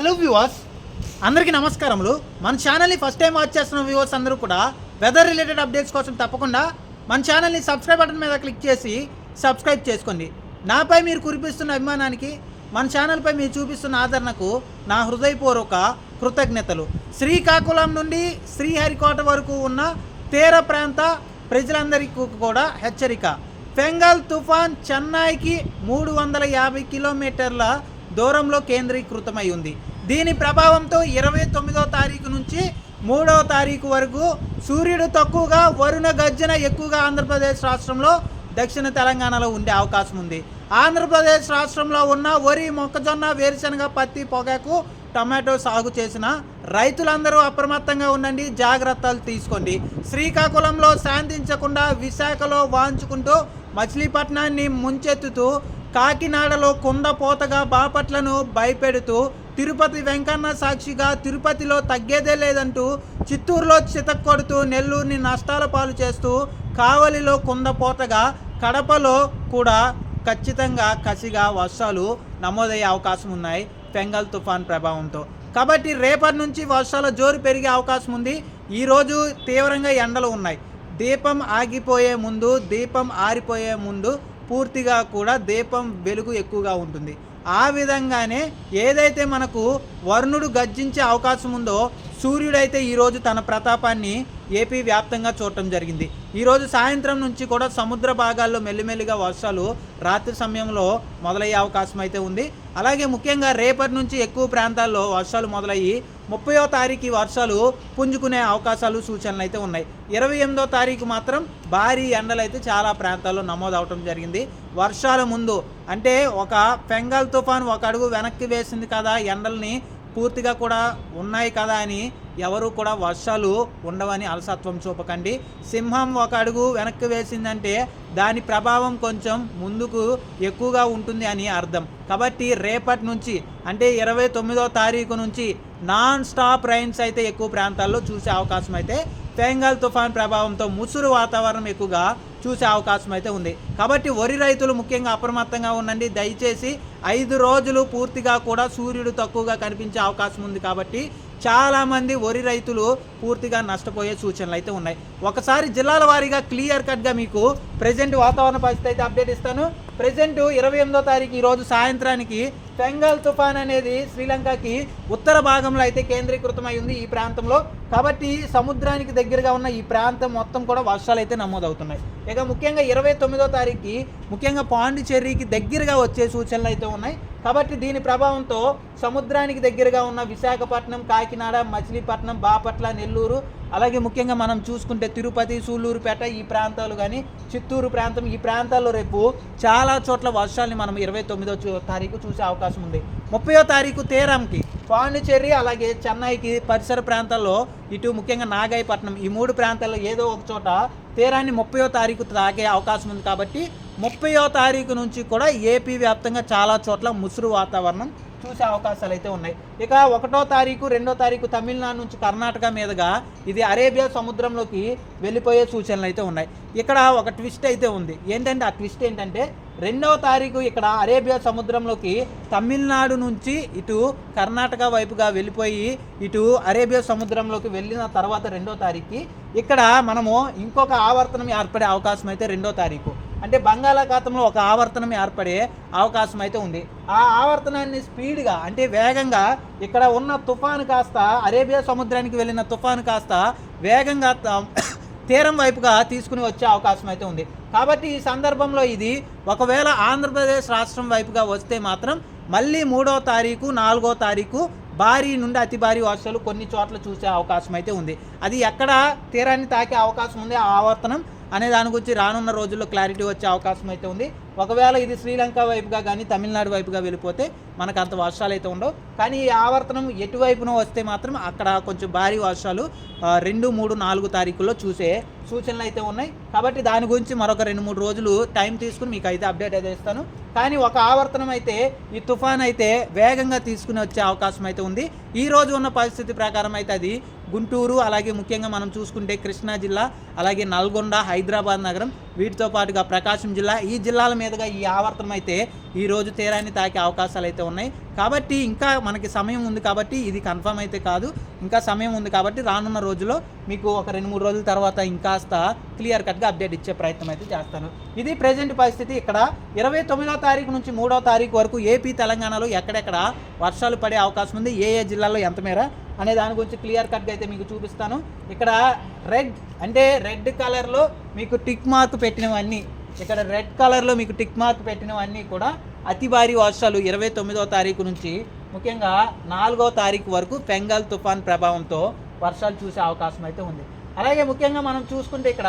Hello viewers అందరికీ నమస్కారములు. మన ఛానల్ని ఫస్ట్ టైం వాచ్ చేస్తున్న వ్యూవర్స్ అందరూ కూడా వెదర్ రిలేటెడ్ అప్డేట్స్ కోసం తప్పకుండా మన ఛానల్ని సబ్స్క్రైబ్ బటన్ మీద క్లిక్ చేసి సబ్స్క్రైబ్ చేసుకోండి. నాపై మీరు కురిపిస్తున్న అభిమానానికి మన ఛానల్పై మీరు చూపిస్తున్న ఆదరణకు నా హృదయపూర్వక కృతజ్ఞతలు. శ్రీకాకుళం నుండి శ్రీహరికోట వరకు ఉన్న తీర ప్రాంత ప్రజలందరికీ కూడా హెచ్చరిక. ఫెంగల్ తుఫాన్ చెన్నైకి మూడు వందల యాభై కిలోమీటర్ల దూరంలో కేంద్రీకృతమై ఉంది. దీని ప్రభావంతో ఇరవై తొమ్మిదో తారీఖు నుంచి మూడవ తారీఖు వరకు సూర్యుడు తక్కువగా వరుణ గర్జన ఎక్కువగా ఆంధ్రప్రదేశ్ రాష్ట్రంలో దక్షిణ తెలంగాణలో ఉండే అవకాశం ఉంది. ఆంధ్రప్రదేశ్ రాష్ట్రంలో ఉన్న వరి మొక్కజొన్న వేరుశనగ పత్తి పొగాకు టమాటో సాగు చేసిన రైతులందరూ అప్రమత్తంగా ఉండండి జాగ్రత్తలు తీసుకోండి. శ్రీకాకుళంలో శాంతించకుండా విశాఖలో వాంచుకుంటూ మచిలీపట్నాన్ని ముంచెత్తుతూ కాకినాడలో కుండపోతగా బాపట్లను భయపెడుతూ తిరుపతి వెంకన్న సాక్షిగా తిరుపతిలో తగ్గేదే లేదంటూ చిత్తూరులో చితక్కొడుతూ నెల్లూరుని నష్టాల పాలు చేస్తూ కావలిలో కుండపోతగా కడపలో కూడా ఖచ్చితంగా కసిగా వర్షాలు నమోదయ్యే అవకాశం ఉన్నాయి పెంగల్ తుఫాన్ ప్రభావంతో. కాబట్టి రేపటి నుంచి వర్షాల జోరు పెరిగే అవకాశం ఉంది. ఈరోజు తీవ్రంగా ఎండలు ఉన్నాయి. దీపం ఆగిపోయే ముందు దీపం ఆరిపోయే ముందు పూర్తిగా కూడా దీపం వెలుగు ఎక్కువగా ఉంటుంది. ఆ విధంగానే ఏదైతే మనకు వరుణుడు గర్జించే అవకాశం ఉందో సూర్యుడైతే ఈరోజు తన ప్రతాపాన్ని ఏపీ వ్యాప్తంగా చూడటం జరిగింది. ఈరోజు సాయంత్రం నుంచి కూడా సముద్ర భాగాల్లో మెల్లిమెల్లిగా వర్షాలు రాత్రి సమయంలో మొదలయ్యే అవకాశం అయితే ఉంది. అలాగే ముఖ్యంగా రేపటి నుంచి ఎక్కువ ప్రాంతాల్లో వర్షాలు మొదలయ్యి ముప్పయో తారీఖు వర్షాలు పుంజుకునే అవకాశాలు సూచనలు అయితే ఉన్నాయి. ఇరవై ఎనిమిదో తారీఖు మాత్రం భారీ ఎండలు అయితే చాలా ప్రాంతాల్లో నమోదవటం జరిగింది. వర్షాల ముందు అంటే ఒక ఫెంగల్ తుఫాన్ ఒక అడుగు వెనక్కి వేసింది కదా ఎండల్ని పూర్తిగా కూడా ఉన్నాయి కదా అని ఎవరు కూడా వర్షాలు ఉండవని అలసత్వం చూపకండి. సింహం ఒక అడుగు వెనక్కి వేసిందంటే దాని ప్రభావం కొంచెం ముందుకు ఎక్కువగా ఉంటుంది అని అర్థం. కాబట్టి రేపటి నుంచి అంటే ఇరవై తొమ్మిదో తారీఖు నుంచి నాన్ స్టాప్ రైన్స్ అయితే ఎక్కువ ప్రాంతాల్లో చూసే అవకాశం అయితే బెంగాల్ తుఫాన్ ప్రభావంతో ముసురు వాతావరణం ఎక్కువగా చూసే అవకాశం అయితే ఉంది. కాబట్టి వరి రైతులు ముఖ్యంగా అప్రమత్తంగా ఉండండి. దయచేసి ఐదు రోజులు పూర్తిగా కూడా సూర్యుడు తక్కువగా కనిపించే అవకాశం ఉంది కాబట్టి చాలామంది వరి రైతులు పూర్తిగా నష్టపోయే సూచనలు అయితే ఉన్నాయి. ఒకసారి జిల్లాల వారీగా క్లియర్ కట్గా మీకు ప్రజెంట్ వాతావరణ పరిస్థితి అయితే అప్డేట్ ఇస్తాను. ప్రజెంట్ ఇరవై ఎనిమిదో తారీఖు ఈరోజు సాయంత్రానికి బెంగాల్ తుఫాన్ అనేది శ్రీలంకకి ఉత్తర భాగంలో అయితే కేంద్రీకృతమై ఉంది ఈ ప్రాంతంలో. కాబట్టి సముద్రానికి దగ్గరగా ఉన్న ఈ ప్రాంతం మొత్తం కూడా వర్షాలు అయితే నమోదవుతున్నాయి. ఇక ముఖ్యంగా ఇరవై తొమ్మిదో తారీఖుకి ముఖ్యంగా పాండిచ్చేరికి దగ్గరగా వచ్చే సూచనలు అయితే ఉన్నాయి. కాబట్టి దీని ప్రభావంతో సముద్రానికి దగ్గరగా ఉన్న విశాఖపట్నం కాకినాడ మచిలీపట్నం బాపట్ల నెల్లూరు అలాగే ముఖ్యంగా మనం చూసుకుంటే తిరుపతి సూళ్ళూరుపేట ఈ ప్రాంతాలు కానీ చిత్తూరు ప్రాంతం ఈ ప్రాంతాల్లో రేపు చాలా చోట్ల వర్షాలని మనం ఇరవై తొమ్మిదో తారీఖు చూసే అవకాశం ఉంది. ముప్పయో తారీఖు తీరంకి పాండిచ్చేరి అలాగే చెన్నైకి పరిసర ప్రాంతాల్లో ఇటు ముఖ్యంగా నాగాయపట్నం ఈ మూడు ప్రాంతాల్లో ఏదో ఒక చోట తీరాన్ని ముప్పయో తారీఖు తాకే అవకాశం ఉంది కాబట్టి ముప్పయో తారీఖు నుంచి కూడా ఏపీ వ్యాప్తంగా చాలా చోట్ల ముసురు వాతావరణం చూసే అవకాశాలు అయితే ఉన్నాయి. ఇక ఒకటో తారీఖు రెండో తారీఖు తమిళనాడు నుంచి కర్ణాటక మీదుగా ఇది అరేబియా సముద్రంలోకి వెళ్ళిపోయే సూచనలు అయితే ఉన్నాయి. ఇక్కడ ఒక ట్విస్ట్ అయితే ఉంది. ఏంటంటే ఆ ట్విస్ట్ ఏంటంటే రెండవ తారీఖు ఇక్కడ అరేబియా సముద్రంలోకి తమిళనాడు నుంచి ఇటు కర్ణాటక వైపుగా వెళ్ళిపోయి ఇటు అరేబియా సముద్రంలోకి వెళ్ళిన తర్వాత రెండో తారీఖుకి ఇక్కడ మనము ఇంకొక ఆవర్తనం ఏర్పడే అవకాశం అయితే రెండో తారీఖు. అంటే బంగాళాఖాతంలో ఒక ఆవర్తనం ఏర్పడే అవకాశం అయితే ఉంది. ఆ ఆవర్తనాన్ని స్పీడ్గా అంటే వేగంగా ఇక్కడ ఉన్న తుఫాను కాస్త అరేబియా సముద్రానికి వెళ్ళిన తుఫాను కాస్త వేగంగా తీరం వైపుగా తీసుకుని వచ్చే అవకాశం అయితే ఉంది. కాబట్టి ఈ సందర్భంలో ఇది ఒకవేళ ఆంధ్రప్రదేశ్ రాష్ట్రం వైపుగా వస్తే మాత్రం మళ్ళీ మూడో తారీఖు నాలుగో తారీఖు భారీ నుండి అతి భారీ వర్షాలు కొన్ని చోట్ల చూసే అవకాశం అయితే ఉంది. అది ఎక్కడ తీరాన్ని తాకే అవకాశం ఉంది ఆ ఆవర్తనం. అనే దాని గురించి రానున్న రోజుల్లో క్లారిటీ వచ్చే అవకాశం అయితే ఉంది. ఒకవేళ ఇది శ్రీలంక వైపుగా కానీ తమిళనాడు వైపుగా వెళ్ళిపోతే మనకు అంత వర్షాలు అయితే ఉండవు. కానీ ఈ ఆవర్తనం ఎటువైపున వస్తే మాత్రం అక్కడ కొంచెం భారీ వర్షాలు రెండు మూడు నాలుగు తారీఖుల్లో చూసే సూచనలు అయితే ఉన్నాయి. కాబట్టి దాని గురించి మరొక రెండు మూడు రోజులు టైం తీసుకుని మీకు అయితే అప్డేట్ అయితే ఇస్తాను. కానీ ఒక ఆవర్తనం అయితే ఈ తుఫాన్ అయితే వేగంగా తీసుకుని వచ్చే అవకాశం అయితే ఉంది. ఈ రోజు ఉన్న పరిస్థితి ప్రకారం అయితే అది గుంటూరు అలాగే ముఖ్యంగా మనం చూసుకుంటే కృష్ణా జిల్లా అలాగే నల్గొండ హైదరాబాద్ నగరం వీటితో పాటుగా ప్రకాశం జిల్లా ఈ జిల్లాల మీదుగా ఈ ఆవర్తనం అయితే ఈ రోజు తీరాన్ని తాకే అవకాశాలు అయితే ఉన్నాయి. కాబట్టి ఇంకా మనకి సమయం ఉంది కాబట్టి ఇది కన్ఫర్మ్ అయితే కాదు. ఇంకా సమయం ఉంది కాబట్టి రానున్న రోజుల్లో మీకు ఒక రెండు మూడు రోజుల తర్వాత ఇంకాస్త క్లియర్ కట్గా అప్డేట్ ఇచ్చే ప్రయత్నం అయితే చేస్తాను. ఇది ప్రజెంట్ పరిస్థితి. ఇక్కడ ఇరవై తొమ్మిదో తారీఖు నుంచి మూడో తారీఖు వరకు ఏపీ తెలంగాణలో ఎక్కడెక్కడ వర్షాలు పడే అవకాశం ఉంది? ఏ ఏ జిల్లాల్లో ఎంత మేర? అనే దాని గురించి క్లియర్ కట్గా అయితే మీకు చూపిస్తాను. ఇక్కడ రెడ్ అంటే రెడ్ కలర్లో మీకు టిక్ మార్క్ పెట్టినవన్నీ ఇక్కడ రెడ్ కలర్లో మీకు టిక్ మార్క్ పెట్టినవన్నీ కూడా అతి భారీ వర్షాలు ఇరవై తొమ్మిదో తారీఖు నుంచి ముఖ్యంగా నాలుగో తారీఖు వరకు బెంగాల్ తుఫాన్ ప్రభావంతో వర్షాలు చూసే అవకాశం అయితే ఉంది. అలాగే ముఖ్యంగా మనం చూసుకుంటే ఇక్కడ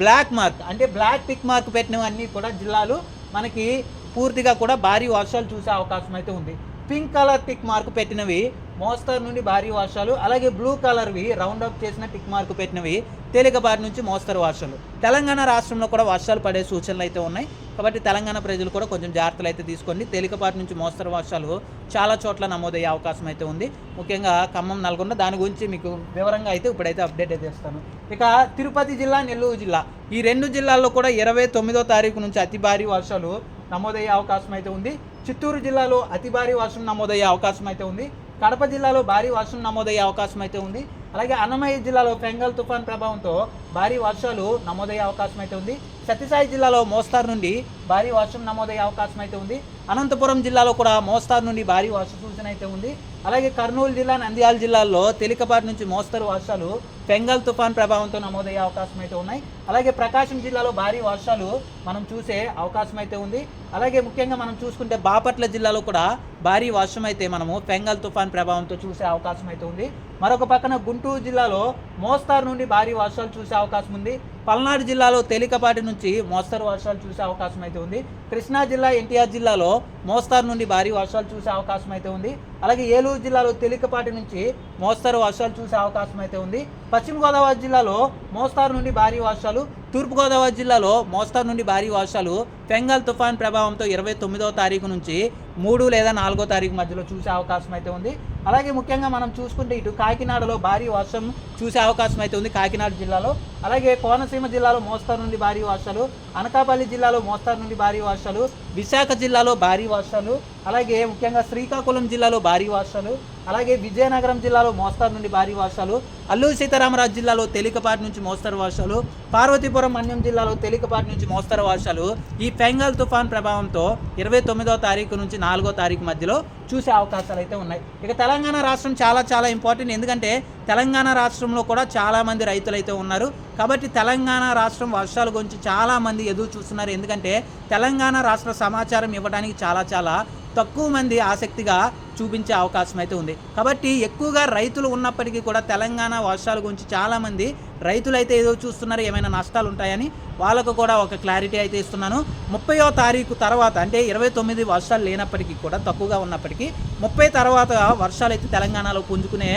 బ్లాక్ మార్క్ అంటే బ్లాక్ టిక్ మార్క్ పెట్టినవన్నీ కూడా జిల్లాలు మనకి పూర్తిగా కూడా భారీ వర్షాలు చూసే అవకాశం అయితే ఉంది. పింక్ కలర్ టిక్ మార్క్ పెట్టినవి మోస్తరు నుండి భారీ వర్షాలు అలాగే బ్లూ కలర్వి రౌండ్ అప్ చేసిన టిక్ మార్క్ పెట్టినవి తేలికపాటి నుంచి మోస్తరు వర్షాలు. తెలంగాణ రాష్ట్రంలో కూడా వర్షాలు పడే సూచనలు అయితే ఉన్నాయి. కాబట్టి తెలంగాణ ప్రజలు కూడా కొంచెం జాగ్రత్తలు అయితే తీసుకోండి. తేలికపాటి నుంచి మోస్తరు వర్షాలు చాలా చోట్ల నమోదయ్యే అవకాశం అయితే ఉంది. ముఖ్యంగా ఖమ్మం నల్గొండ దాని గురించి మీకు వివరంగా అయితే ఇప్పుడైతే అప్డేట్ అయితే ఇస్తాను. ఇక తిరుపతి జిల్లా నెల్లూరు జిల్లా. ఈ రెండు జిల్లాల్లో కూడా ఇరవై తొమ్మిదో తారీఖు నుంచి అతి భారీ వర్షాలు నమోదయ్యే అవకాశం అయితే ఉంది. చిత్తూరు జిల్లాలో అతి భారీ వర్షం నమోదయ్యే అవకాశం అయితే ఉంది. కడప జిల్లాలో భారీ వర్షం నమోదయ్యే అవకాశం అయితే ఉంది. అలాగే అన్నమయ్య జిల్లాలో పెంగల్ తుఫాన్ ప్రభావంతో భారీ వర్షాలు నమోదయ్యే అవకాశం అయితే ఉంది. సత్యసాయి జిల్లాలో మోస్తారు నుండి భారీ వర్షం నమోదయ్యే అవకాశం అయితే ఉంది. అనంతపురం జిల్లాలో కూడా మోస్తారు నుండి భారీ వర్ష సూచన అయితే ఉంది. అలాగే కర్నూలు జిల్లా నంద్యాల జిల్లాల్లో తేలికపాటి నుంచి మోస్తరు వర్షాలు పెంగల్ తుఫాన్ ప్రభావంతో నమోదయ్యే అవకాశం అయితే ఉన్నాయి. అలాగే ప్రకాశం జిల్లాలో భారీ వర్షాలు మనం చూసే అవకాశం అయితే ఉంది. అలాగే ముఖ్యంగా మనం చూసుకుంటే బాపట్ల జిల్లాలో కూడా భారీ వర్షం అయితే మనము పెంగల్ తుఫాన్ ప్రభావంతో చూసే అవకాశం అయితే ఉంది. మరొక పక్కన గుంటూరు జిల్లాలో మోస్తారు నుండి భారీ వర్షాలు చూసే అవకాశం ఉంది. పల్నాడు జిల్లాలో తేలికపాటి నుంచి మోస్తరు వర్షాలు చూసే అవకాశం అయితే ఉంది. కృష్ణా జిల్లా ఎన్టీఆర్ జిల్లాలో మోస్తరు నుండి భారీ వర్షాలు చూసే అవకాశం అయితే ఉంది. అలాగే ఏలూరు జిల్లాలో తేలికపాటి నుంచి మోస్తరు వర్షాలు చూసే అవకాశం అయితే ఉంది. పశ్చిమ గోదావరి జిల్లాలో మోస్తరు నుండి భారీ వర్షాలు తూర్పుగోదావరి జిల్లాలో మోస్తరు నుండి భారీ వర్షాలు బెంగాల్ తుఫాన్ ప్రభావంతో ఇరవై తొమ్మిదవ తారీఖు నుంచి మూడు లేదా నాలుగో తారీఖు మధ్యలో చూసే అవకాశం అయితే ఉంది. అలాగే ముఖ్యంగా మనం చూసుకుంటే ఇటు కాకినాడలో భారీ వర్షం చూసే అవకాశం అయితే ఉంది కాకినాడ జిల్లాలో. అలాగే కోనసీమ జిల్లాలో మోస్తారు నుండి భారీ వర్షాలు అనకాపల్లి జిల్లాలో మోస్తారు నుండి భారీ వర్షాలు విశాఖ జిల్లాలో భారీ వర్షాలు అలాగే ముఖ్యంగా శ్రీకాకుళం జిల్లాలో భారీ వర్షాలు అలాగే విజయనగరం జిల్లాలో మోస్తారు నుండి భారీ వర్షాలు అల్లూరు సీతారామరాజు జిల్లాలో తేలికపాటి నుంచి మోస్తరు వర్షాలు పార్వతీపురం మన్యం జిల్లాలో తేలికపాటి నుంచి మోస్తరు వర్షాలు. ఈ ఫెంగల్ తుఫాన్ ప్రభావంతో ఇరవై తొమ్మిదో తారీఖు నుంచి నాలుగో తారీఖు మధ్యలో చూసే అవకాశాలు అయితే ఉన్నాయి. ఇక తెలంగాణ రాష్ట్రం చాలా చాలా ఇంపార్టెంట్ ఎందుకంటే తెలంగాణ రాష్ట్రంలో కూడా చాలామంది రైతులు అయితే ఉన్నారు. కాబట్టి తెలంగాణ రాష్ట్రం వర్షాల గురించి చాలామంది ఎదురు చూస్తున్నారు. ఎందుకంటే తెలంగాణ రాష్ట్ర సమాచారం ఇవ్వడానికి చాలా చాలా తక్కువ మంది ఆసక్తిగా చూపించే అవకాశం అయితే ఉంది. కాబట్టి ఎక్కువగా రైతులు ఉన్నప్పటికీ కూడా తెలంగాణ వర్షాల గురించి చాలామంది రైతులు అయితే ఏదో చూస్తున్నారు ఏమైనా నష్టాలు ఉంటాయని వాళ్ళకు కూడా ఒక క్లారిటీ అయితే ఇస్తున్నాను. ముప్పయో తారీఖు తర్వాత అంటే ఇరవై తొమ్మిది వర్షాలు లేనప్పటికీ కూడా తక్కువగా ఉన్నప్పటికీ ముప్పై తర్వాత వర్షాలు అయితే తెలంగాణలో పుంజుకునే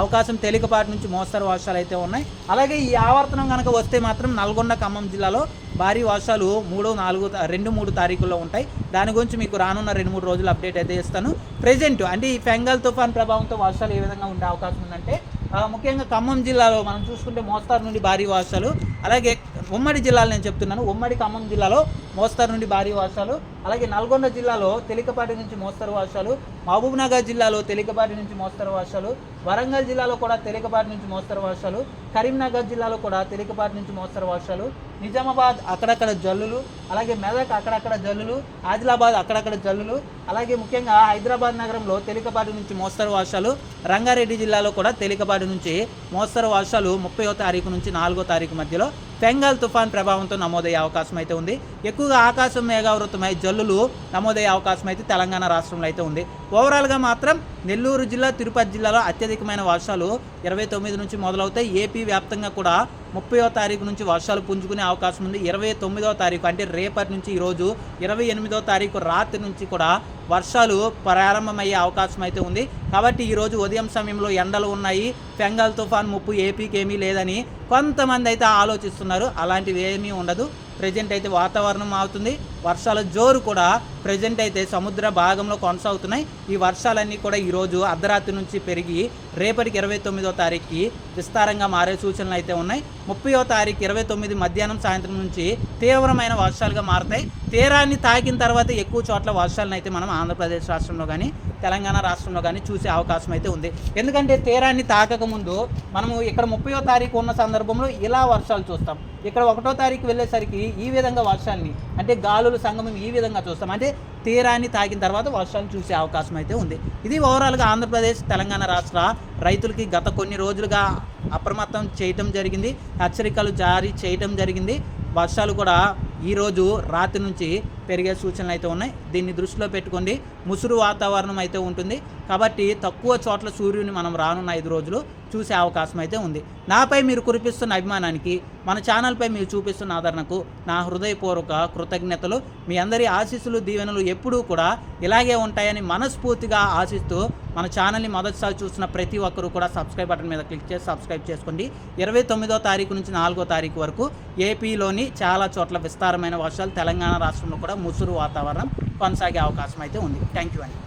అవకాశం తేలికపాటి నుంచి మోస్తరు వర్షాలు అయితే ఉన్నాయి. అలాగే ఈ ఆవర్తనం కనుక వస్తే మాత్రం నల్గొండ ఖమ్మం జిల్లాలో భారీ వర్షాలు మూడు నాలుగు రెండు మూడు తారీఖుల్లో ఉంటాయి. దాని గురించి మీకు రానున్న రెండు మూడు రోజులు అప్డేట్ అయితే ఇస్తాను. ప్రజెంట్ అంటే ఈ ఫెంగల్ తుఫాన్ ప్రభావంతో వర్షాలు ఏ విధంగా ఉండే అవకాశం ఉందంటే ముఖ్యంగా ఖమ్మం జిల్లాలో మనం చూసుకుంటే మోస్తారు నుండి భారీ వర్షాలు. అలాగే ఉమ్మడి జిల్లాలో నేను చెప్తున్నాను. ఉమ్మడి ఖమ్మం జిల్లాలో మోస్తారు నుండి భారీ వర్షాలు అలాగే నల్గొండ జిల్లాలో తేలికపాటి నుంచి మోస్తరు వర్షాలు మహబూబ్నగర్ జిల్లాలో తేలికపాటి నుంచి మోస్తరు వర్షాలు వరంగల్ జిల్లాలో కూడా తేలికపాటి నుంచి మోస్తరు వర్షాలు కరీంనగర్ జిల్లాలో కూడా తేలికపాటి నుంచి మోస్తరు వర్షాలు నిజామాబాద్ అక్కడక్కడ జల్లులు అలాగే మెదక్ అక్కడక్కడ జల్లులు ఆదిలాబాద్ అక్కడక్కడ జల్లులు అలాగే ముఖ్యంగా హైదరాబాద్ నగరంలో తేలికపాటి నుంచి మోస్తరు వర్షాలు రంగారెడ్డి జిల్లాలో కూడా తేలికపాటి నుంచి మోస్తరు వర్షాలు ముప్పయో తారీఖు నుంచి నాలుగో తారీఖు మధ్యలో బెంగాల్ తుఫాన్ ప్రభావంతో నమోదయ్యే అవకాశం అయితే ఉంది. ఎక్కువగా ఆకాశం మేఘావృతమై జల్లులు నమోదయ్యే అవకాశం అయితే తెలంగాణ రాష్ట్రంలో అయితే ఉంది. ఓవరాల్గా మాత్రం నెల్లూరు జిల్లా తిరుపతి జిల్లాలో అత్యధికమైన వర్షాలు ఇరవై తొమ్మిది నుంచి మొదలవుతాయి. ఏపీ వ్యాప్తంగా కూడా ముప్పయో తారీఖు నుంచి వర్షాలు పుంజుకునే అవకాశం ఉంది. ఇరవై తొమ్మిదో తారీఖు అంటే రేపటి నుంచి ఈరోజు ఇరవై ఎనిమిదో తారీఖు రాత్రి నుంచి కూడా వర్షాలు ప్రారంభమయ్యే అవకాశం అయితే ఉంది. కాబట్టి ఈరోజు ఉదయం సమయంలో ఎండలు ఉన్నాయి. ఫెంగల్ తుఫాన్ ముప్పు ఏపీకి ఏమీ లేదని కొంతమంది అయితే ఆలోచిస్తున్నారు. అలాంటివి ఏమీ ఉండదు. ప్రజెంట్ అయితే వాతావరణం మారుతుంది. వర్షాల జోరు కూడా ప్రజెంట్ అయితే సముద్ర భాగంలో కొనసాగుతున్నాయి. ఈ వర్షాలన్నీ కూడా ఈరోజు అర్ధరాత్రి నుంచి పెరిగి రేపటికి ఇరవై తొమ్మిదో తారీఖుకి విస్తారంగా మారే సూచనలు అయితే ఉన్నాయి. ముప్పయో తారీఖు ఇరవై తొమ్మిది మధ్యాహ్నం సాయంత్రం నుంచి తీవ్రమైన వర్షాలుగా మారతాయి. తీరాన్ని తాకిన తర్వాత ఎక్కువ చోట్ల వర్షాలను అయితే మనం ఆంధ్రప్రదేశ్ రాష్ట్రంలో కానీ తెలంగాణ రాష్ట్రంలో కానీ చూసే అవకాశం అయితే ఉంది. ఎందుకంటే తీరాన్ని తాకకముందు మనము ఇక్కడ ముప్పయో తారీఖు ఉన్న సందర్భంలో ఇలా వర్షాలు చూస్తాం. ఇక్కడ ఒకటో తారీఖు వెళ్ళేసరికి ఈ విధంగా వర్షాన్ని అంటే గాలు గాలులు సంగమం ఈ విధంగా చూస్తాం. అంటే తీరాన్ని తాకిన తర్వాత వర్షాలు చూసే అవకాశం అయితే ఉంది. ఇది ఓవరాల్గా ఆంధ్రప్రదేశ్ తెలంగాణ రాష్ట్ర రైతులకి గత కొన్ని రోజులుగా అప్రమత్తం చేయటం జరిగింది. హెచ్చరికలు జారీ చేయటం జరిగింది. వర్షాలు కూడా ఈరోజు రాత్రి నుంచి పెరిగే సూచనలు అయితే ఉన్నాయి. దీన్ని దృష్టిలో పెట్టుకోండి. ముసురు వాతావరణం అయితే ఉంటుంది. కాబట్టి తక్కువ చోట్ల సూర్యుని మనం రానున్న ఐదు రోజులు చూసే అవకాశం అయితే ఉంది. నాపై మీరు కురిపిస్తున్న అభిమానానికి మన ఛానల్పై మీరు చూపిస్తున్న ఆదరణకు నా హృదయపూర్వక కృతజ్ఞతలు. మీ అందరి ఆశీస్సులు దీవెనలు ఎప్పుడూ కూడా ఇలాగే ఉంటాయని మనస్ఫూర్తిగా ఆశిస్తూ మన ఛానల్ని మొదటిసారి చూసిన ప్రతి ఒక్కరూ కూడా సబ్స్క్రైబ్ బటన్ మీద క్లిక్ చేసి సబ్స్క్రైబ్ చేసుకోండి. ఇరవై తొమ్మిదో తారీఖు నుంచి నాలుగో తారీఖు వరకు ఏపీలోని చాలా చోట్ల విస్తారమైన వర్షాలు తెలంగాణ రాష్ట్రంలో కూడా ముసురు వాతావరణం కొనసాగే అవకాశం అయితే ఉంది. థ్యాంక్ యూ అండి.